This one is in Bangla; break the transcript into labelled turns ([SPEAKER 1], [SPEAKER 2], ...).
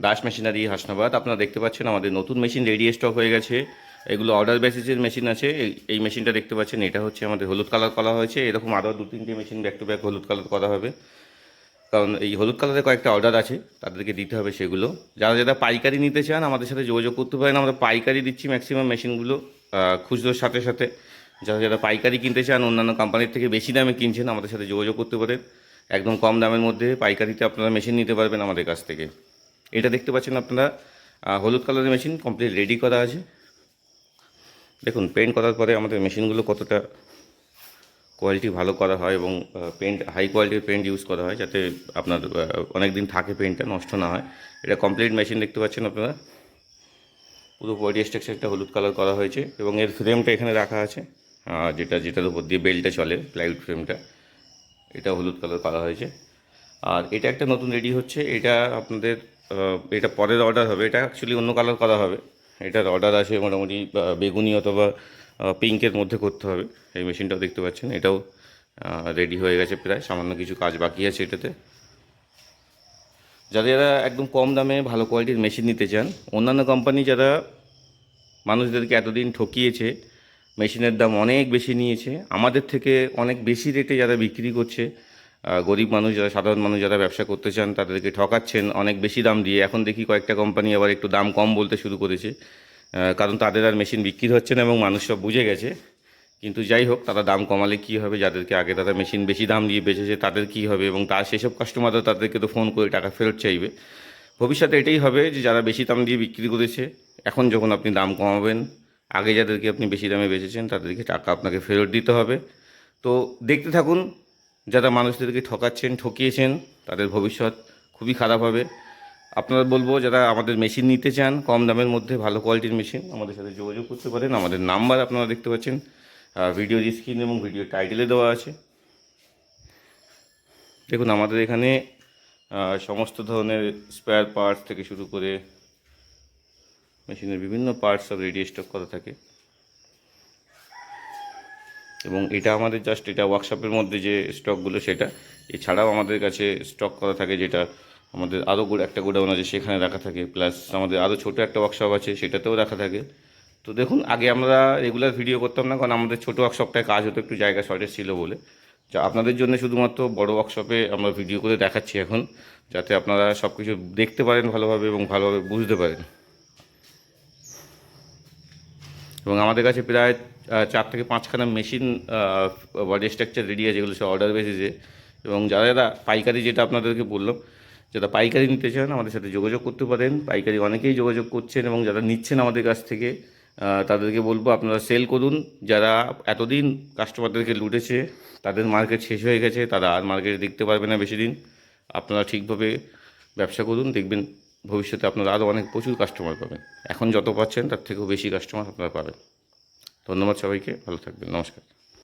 [SPEAKER 1] দাস মেশিনারি হাসনাবাদ আপনারা দেখতে পাচ্ছেন আমাদের নতুন মেশিন রেডি স্টক হয়ে গেছে। এগুলো অর্ডার বেসিসের মেশিন আছে। এই- মেশিনটা দেখতে পাচ্ছেন, এটা হচ্ছে আমাদের হলুদ কালার করা হয়েছে। এরকম আরও দু, তিনটে মেশিন ব্যাক টু ব্যাক হলুদ কালার করা হবে। কারণ এই হলুদ কালারের কয়েকটা অর্ডার আছে, তাদেরকে দিতে হবে সেগুলো। যারা যারা পাইকারি নিতে চান, আমাদের সাথে যোগাযোগ করতে পারেন। আমরা পাইকারি দিচ্ছি ম্যাক্সিমাম মেশিনগুলো খুচরোর সাথে সাথে। যারা যারা পাইকারি কিনতে চান, অন্যান্য কোম্পানির থেকে বেশি দামে কিনছেন, আমাদের সাথে যোগাযোগ করতে পারেন। একদম কম দামের মধ্যে পাইকারিতে আপনারা মেশিন নিতে পারবেন আমাদের কাছ থেকে। এটা দেখতে পাচ্ছেন আপনারা হলুদ কালারের মেশিন কমপ্লিট রেডি করা আছে। দেখুন পেন্ট করার পরে আমাদের মেশিনগুলো কতটা কোয়ালিটি ভালো করা হয় এবং পেন্ট হাই কোয়ালিটির পেন্ট ইউজ করা হয় যাতে আপনার অনেক দিন থাকে পেন্টটা নষ্ট না হয়। এটা কমপ্লিট মেশিন দেখতে পাচ্ছেন আপনারা। পুরো বডি স্ট্রাকচারটা হলুদ কালার করা হয়েছে এবং এর ফ্রেমটা এখানে রাখা আছে। যেটা, যেটার উপর দিয়ে বেলটা চলে প্লাইউড ফ্রেমটা এটা হলুদ কালার করা হয়েছে। আর এটা একটা নতুন রেডি হচ্ছে। এটা আপনাদের এটা পরের অর্ডার হবে। এটা অ্যাকচুয়ালি অন্য কালার করা হবে। এটার অর্ডার আছে মোটামুটি বেগুনি অথবা পিঙ্কের মধ্যে করতে হবে। এই মেশিনটাও দেখতে পাচ্ছেন, এটাও রেডি হয়ে গেছে প্রায়। সামান্য কিছু কাজ বাকি আছে এটাতে। যারা যারা একদম কম দামে ভালো কোয়ালিটির মেশিন নিতে চান, অন্যান্য কোম্পানি যারা মানুষদেরকে এতদিন ঠকিয়েছে মেশিনের দাম অনেক বেশি নিয়েছে, আমাদের থেকে অনেক বেশি রেটে যারা বিক্রি করছে গরিব মানুষ যারা, সাধারণ মানুষ যারা ব্যবসা করতে চান, তাদেরকে ঠকাচ্ছেন অনেক বেশি দাম দিয়ে। এখন দেখি কয়েকটা কোম্পানি আবার একটু দাম কম বলতে শুরু করেছে। কারণ তাদের আর মেশিন বিক্রি হচ্ছে না এবং মানুষ সব বুঝে গেছে। কিন্তু যাই হোক, তারা দাম কমালে কী হবে? যাদেরকে আগে তারা মেশিন বেশি দাম দিয়ে বেচেছে, তাদের কী হবে? এবং তার সেসব কাস্টমাররা তাদেরকে তো ফোন করে টাকা ফেরত চাইবে। ভবিষ্যতে এটাই হবে যে, যারা বেশি দাম দিয়ে বিক্রি করেছে, এখন যখন আপনি দাম কমাবেন, আগে যাদেরকে আপনি বেশি দামে বেচেছেন, তাদেরকে টাকা আপনাকে ফেরত দিতে হবে। তো দেখতে থাকুন যারা মানুষদেরকে ঠকাচ্ছেন, ঠকিয়েছেন, তাদের ভবিষ্যৎ খুবই খারাপ হবে। আপনারা বলব, যারা আমাদের মেশিন নিতে চান, কম দামের মধ্যে, ভালো কোয়ালিটির মেশিন আমাদের সাথে যোগাযোগ করতে পারেন। আমাদের নাম্বার আপনারা দেখতে পাচ্ছেন। ভিডিও স্ক্রিন এবং ভিডিও টাইটেলে দেওয়া আছে। দেখুন, আমাদের এখানে সমস্ত ধরনের স্পেয়ার পার্টস থেকে শুরু করে মেশিনের বিভিন্ন পার্টস সব রেডি স্টক করা থাকে। এবং এটা আমাদের জাস্ট এটা ওয়ার্কশপের মধ্যে যে স্টকগুলো সেটা, এছাড়াও আমাদের কাছে স্টক করা থাকে যেটা আমাদের আরও একটা গোডাউন আছে সেখানে রাখা থাকে প্লাস আমাদের আরও ছোটো একটা ওয়ার্কশপ আছে সেটাতেও রাখা থাকে। তো দেখুন, আগে আমরা রেগুলার ভিডিও করতাম না, কারণ আমাদের ছোটো ওয়ার্কশপটায় কাজ হতো, একটু জায়গা শর্টেজ ছিল বলে। যা আপনাদের জন্য শুধুমাত্র বড় ওয়ার্কশপে আমরা ভিডিও করে দেখাচ্ছি এখন, যাতে আপনারা সব কিছু দেখতে পারেন ভালোভাবে এবং ভালোভাবে বুঝতে পারেন। এবং আমাদের কাছে প্রায় চার থেকে পাঁচখানা মেশিন বডি স্ট্রাকচার রেডি আছে যেগুলো সব অর্ডার বেসিসে এবং যারা যারা পাইকারি যেটা আপনাদেরকে বললাম, যারা পাইকারি নিতে চান, আমাদের সাথে যোগাযোগ করতে পারেন। পাইকারি অনেকেই যোগাযোগ করছেন এবং যারা নিচ্ছেন আমাদের কাছ থেকে তাদেরকে বলব আপনারা সেল করুন। যারা এতদিন কাস্টমারদেরকে লুটেছে, তাদের মার্কেট শেষ হয়ে গেছে, তারা আর মার্কেটে দেখতে পারবে না বেশি দিন আপনারা ঠিকভাবে ব্যবসা করুন, দেখবেন ভবিষ্যতে আপনারা আরও অনেক প্রচুর কাস্টমার পাবেন। এখন যত পাচ্ছেন, তার থেকেও বেশি কাস্টমার আপনারা পাবেন। ধন্যবাদ সবাইকে ভালো থাকবেন নমস্কার।